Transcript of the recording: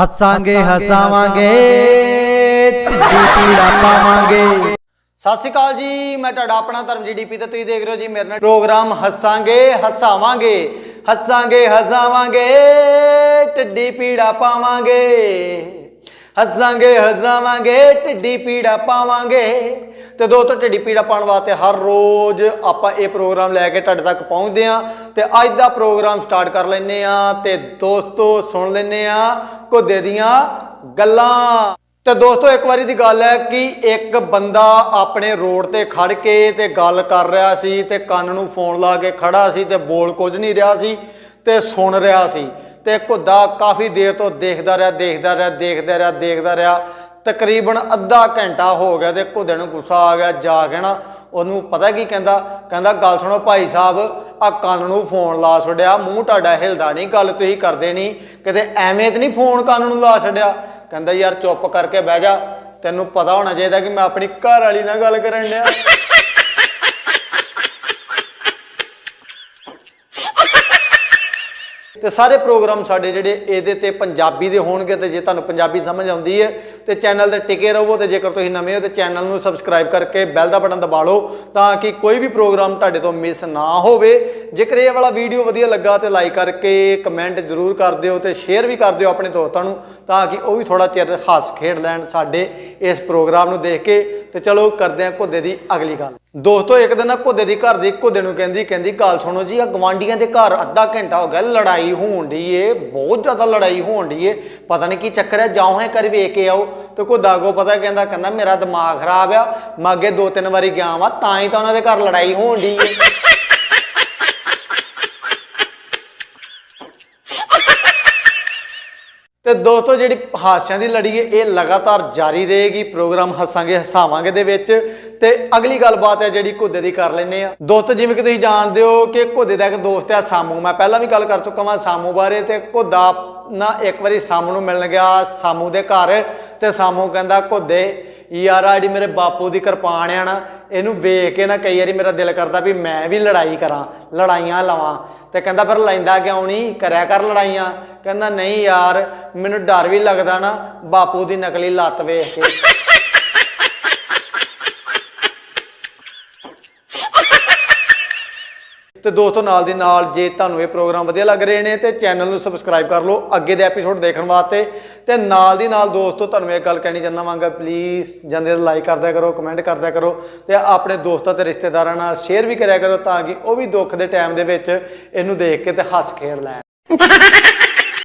ਹੱਸਾਂਗੇ, ਹਸਾਵਾਂਗੇ ਢਿੱਡੀ ਪੀੜਾ ਪਾਵਾਂਗੇ। ਸਤਿ ਸ਼੍ਰੀ ਅਕਾਲ ਜੀ, ਮੈਂ ਤੁਹਾਡਾ ਆਪਣਾ ਧਰਮ ਜੀਡੀਪੀ ਤੇ ਤੁਸੀਂ ਦੇਖ ਰਹੇ ਹੋ ਜੀ ਮੇਰੇ ਨਾਲ ਪ੍ਰੋਗਰਾਮ ਹੱਸਾਂਗੇ, ਹਸਾਵਾਂਗੇ ਹੱਸਾਂਗੇ, ਹਸਾਵਾਂਗੇ ਢਿੱਡੀ ਪੀੜਾ ਪਾਵਾਂਗੇ। ਹੱਸਾਂਗੇ, ਹਸਾਵਾਂਗੇ, ਢਿੱਡੀ ਪੀੜਾ ਪਾਵਾਂਗੇ। ਤੇ ਦੋਸਤੋ, ਢਿੱਡੀ ਪੀੜਾ ਪਾਉਣ ਵਾਸਤੇ ਹਰ ਰੋਜ਼ ਆਪਾਂ ਇਹ ਪ੍ਰੋਗਰਾਮ ਲੈ ਕੇ ਤੁਹਾਡੇ ਤੱਕ ਪਹੁੰਚਦੇ ਆਂ ਤੇ ਅੱਜ ਦਾ ਪ੍ਰੋਗਰਾਮ ਸਟਾਰਟ ਕਰ ਲੈਨੇ ਆ ਤੇ ਦੋਸਤੋ, ਸੁਣ ਲੈਨੇ ਆ ਘੁੱਦੇ ਦੀਆਂ ਗੱਲਾਂ। ਤੇ ਦੋਸਤੋ, ਇੱਕ ਵਾਰੀ ਦੀ ਗੱਲ ਹੈ ਕਿ ਇੱਕ ਬੰਦਾ ਆਪਣੇ ਰੋਡ ਤੇ ਖੜ ਕੇ ਤੇ ਗੱਲ ਕਰ ਰਿਹਾ ਸੀ ਤੇ ਕੰਨ ਨੂੰ ਫੋਨ ਲਾ ਕੇ ਖੜਾ ਸੀ ਤੇ ਬੋਲ ਕੁਝ ਨਹੀਂ ਰਿਹਾ ਸੀ ਤੇ ਸੁਣ ਰਿਹਾ ਸੀ। ਤੇ ਘੁੱਦਾ ਕਾਫੀ ਦੇਰ ਤੋਂ ਦੇਖਦਾ ਰਿਹਾ ਦੇਖਦਾ ਰਿਹਾ ਦੇਖਦਾ ਰਿਹਾ ਦੇਖਦਾ ਰਿਹਾ। ਤਕਰੀਬਨ ਅੱਧਾ ਘੰਟਾ ਹੋ ਗਿਆ ਤੇ ਘੁੱਦੇ ਨੂੰ ਗੁੱਸਾ ਆ ਗਿਆ, ਜਾ ਕੇ ਨਾ ਉਹਨੂੰ ਪਤਾ ਕੀ ਕਹਿੰਦਾ? ਕਹਿੰਦਾ, ਗੱਲ ਸੁਣੋ ਭਾਈ ਸਾਹਿਬ ਆ ਕੰਨ ਨੂੰ ਫੋਨ ਲਾ ਛੱਡਿਆ। ਮੂੰਹ ਤੁਹਾਡਾ ਹਿਲਦਾ ਨਹੀਂ, ਗੱਲ ਤੁਸੀਂ ਕਰਦੇ ਨਹੀਂ। ਕਿਤੇ ਐਵੇਂ ਤੇ ਨਹੀਂ ਫੋਨ ਕੰਨ ਨੂੰ ਲਾ ਛੱਡਿਆ? ਕਹਿੰਦਾ, ਯਾਰ ਚੁੱਪ ਕਰਕੇ ਬਹਿ ਜਾ। ਤੈਨੂੰ ਪਤਾ ਹੋਣਾ ਚਾਹੀਦਾ ਕਿ ਮੈਂ ਆਪਣੀ ਘਰ ਵਾਲੀ ਨਾਲ ਗੱਲ ਕਰਨ ਡਿਆ। ਤੇ ਸਾਰੇ ਪ੍ਰੋਗਰਾਮ ਸਾਡੇ ਜਿਹੜੇ ਇਹਦੇ ਤੇ ਪੰਜਾਬੀ ਦੇ ਹੋਣਗੇ ਤੇ ਜੇ ਤੁਹਾਨੂੰ ਪੰਜਾਬੀ ਸਮਝ ਆਉਂਦੀ ਹੈ ਤੇ ਚੈਨਲ ਤੇ ਟਿਕੇ ਰਹੋ ਤੇ ਜੇਕਰ ਤੁਸੀਂ ਨਵੇਂ ਹੋ ਤੇ ਚੈਨਲ ਨੂੰ ਸਬਸਕ੍ਰਾਈਬ ਕਰਕੇ ਬੈਲ ਦਾ ਬਟਨ ਦਬਾ ਲਓ ਤਾਂ ਕਿ ਕੋਈ ਵੀ ਪ੍ਰੋਗਰਾਮ ਤੁਹਾਡੇ ਤੋਂ ਮਿਸ ਨਾ ਹੋਵੇ। ਜੇਕਰ ਇਹ ਵਾਲਾ ਵੀਡੀਓ ਵਧੀਆ ਲੱਗਾ ਤੇ ਲਾਈਕ ਕਰਕੇ ਕਮੈਂਟ ਜ਼ਰੂਰ ਕਰ ਦਿਓ ਤੇ ਸ਼ੇਅਰ ਵੀ ਕਰ ਦਿਓ ਆਪਣੇ ਦੋਸਤਾਂ ਨੂੰ ਤਾਂ ਕਿ ਉਹ ਵੀ ਥੋੜਾ ਚਿਰ ਹੱਸ ਖੇਡ ਲੈਣ ਸਾਡੇ ਇਸ ਪ੍ਰੋਗਰਾਮ ਨੂੰ ਦੇਖ ਕੇ। ਤੇ ਚਲੋ ਕਰਦੇ ਹਾਂ ਘੁੱਦੇ ਦੀ ਅਗਲੀ ਗੱਲ। ਦੋਸਤੋ, ਇੱਕ ਦਿਨ ਨਾ ਘੁੱਦੇ ਦੀ ਘਰ ਦੀ ਘੁੱਦੇ ਨੂੰ ਕਹਿੰਦੀ ਕਹਿੰਦੀ, ਗੱਲ ਸੁਣੋ ਜੀ ਆ ਗਵਾਂਡੀਆਂ ਦੇ ਘਰ ਅੱਧਾ ਘੰਟਾ ਹੋ ਗਿਆ ਲੜਾਈ ਹੋਣ ਡਈ ਏ, ਬਹੁਤ ਜ਼ਿਆਦਾ ਲੜਾਈ ਹੋਣ ਡਈ ਏ। ਪਤਾ ਨਹੀਂ ਕੀ ਚੱਕਰ ਹੈ, ਜਾਓ ਹੈ ਕਰ ਵੇਖ ਕੇ ਆਓ। ਤੇ ਘੁੱਦਾ ਕੋ ਪਤਾ ਕਹਿੰਦਾ ਕਹਿੰਦਾ ਮੇਰਾ ਦਿਮਾਗ ਖਰਾਬ ਆ, ਮੈਂ ਅੱਗੇ ਦੋ ਤਿੰਨ ਵਾਰੀ ਗਿਆ ਵਾਂ, ਤਾਂ ਹੀ ਤਾਂ ਉਹਨਾਂ ਦੇ ਘਰ ਲੜਾਈ ਹੋਣ ਡਈ ਏ ਤੇ ਦੋਸਤੋ, ਜਿਹੜੀ ਹਾਸਿਆਂ ਦੀ ਲੜੀ ਹੈ ਇਹ ਲਗਾਤਾਰ ਜਾਰੀ ਰਹੇਗੀ, ਪ੍ਰੋਗਰਾਮ ਹੱਸਾਂਗੇ, ਹਸਾਵਾਂਗੇ ਦੇ ਵਿੱਚ। ਤੇ ਅਗਲੀ ਗੱਲਬਾਤ ਹੈ ਜਿਹੜੀ ਘੁੱਦੇ ਦੀ ਕਰ ਲੈਨੇ ਆ। ਦੋਸਤੋ, ਜਿਵੇਂ ਕਿ ਤੁਸੀਂ ਜਾਣਦੇ ਹੋ ਕਿ ਘੁੱਦੇ ਦਾ ਇੱਕ ਦੋਸਤ ਹੈ ਸਾਮੂ। ਮੈਂ ਪਹਿਲਾਂ ਵੀ ਗੱਲ ਕਰ ਚੁੱਕਾ ਹਾਂ ਸਾਮੂ ਬਾਰੇ, ਤੇ ਘੁੱਦਾ ਨਾ ਇੱਕ ਵਾਰੀ ਸਾਮੂ ਨੂੰ ਮਿਲਣ ਗਿਆ ਸਾਮੂ ਦੇ ਘਰ ਤੇ ਸਾਮੂ ਕਹਿੰਦਾ, ਘੁੱਦੇ, ਯਾਰ ਆਹ ਜਿਹੜੀ ਮੇਰੇ ਬਾਪੂ ਦੀ ਕਿਰਪਾਨ ਆ ਨਾ, ਇਹਨੂੰ ਵੇਖ ਕੇ ਨਾ ਕਈ ਵਾਰੀ ਮੇਰਾ ਦਿਲ ਕਰਦਾ ਵੀ ਮੈਂ ਵੀ ਲੜਾਈ ਕਰਾਂ, ਲੜਾਈਆਂ ਲਵਾਂ। ਤੇ ਕਹਿੰਦਾ ਫਿਰ ਲੈਂਦਾ ਕਿਉਂ ਨਹੀਂ? ਕਰਿਆ ਕਰ ਲੜਾਈਆਂ। ਕਹਿੰਦਾ, ਨਹੀਂ ਯਾਰ, ਮੈਨੂੰ ਡਰ ਵੀ ਲੱਗਦਾ ਨਾ, ਬਾਪੂ ਦੀ ਨਕਲੀ ਲੱਤ ਵੇਖ ਕੇ। ਤੇ ਦੋਸਤੋ, ਨਾਲ ਦੀ ਨਾਲ ਜੇ ਤੁਹਾਨੂੰ ਇਹ ਪ੍ਰੋਗਰਾਮ ਵਧੀਆ ਲੱਗ ਰਹੇ ਨੇ ਤੇ ਚੈਨਲ ਨੂੰ ਸਬਸਕ੍ਰਾਈਬ ਕਰ ਲਓ, ਅੱਗੇ ਦੇ ਐਪੀਸੋਡ ਦੇਖਣ ਵਾਸਤੇ। ਤੇ ਨਾਲ ਦੀ ਨਾਲ ਦੋਸਤੋ, ਤੁਹਾਨੂੰ ਇਹ ਗੱਲ ਕਹਿਣੀ ਚਾਹੁੰਦਾ ਵਾਂਗਾ ਪਲੀਜ਼ ਜਾਂਦੇ ਲਾਈਕ ਕਰਦਿਆ ਕਰੋ ਕਮੈਂਟ ਕਰਦਿਆ ਕਰੋ ਤੇ ਆਪਣੇ ਦੋਸਤਾਂ ਤੇ ਰਿਸ਼ਤੇਦਾਰਾਂ ਨਾਲ ਸ਼ੇਅਰ ਵੀ ਕਰਿਆ ਕਰੋ ਤਾਂ ਕਿ ਉਹ ਵੀ ਦੁੱਖ ਦੇ ਟਾਈਮ ਦੇ ਵਿੱਚ ਇਹਨੂੰ ਦੇਖ ਕੇ ਤੇ ਹੱਸ ਖੇਡ ਲੈਣ।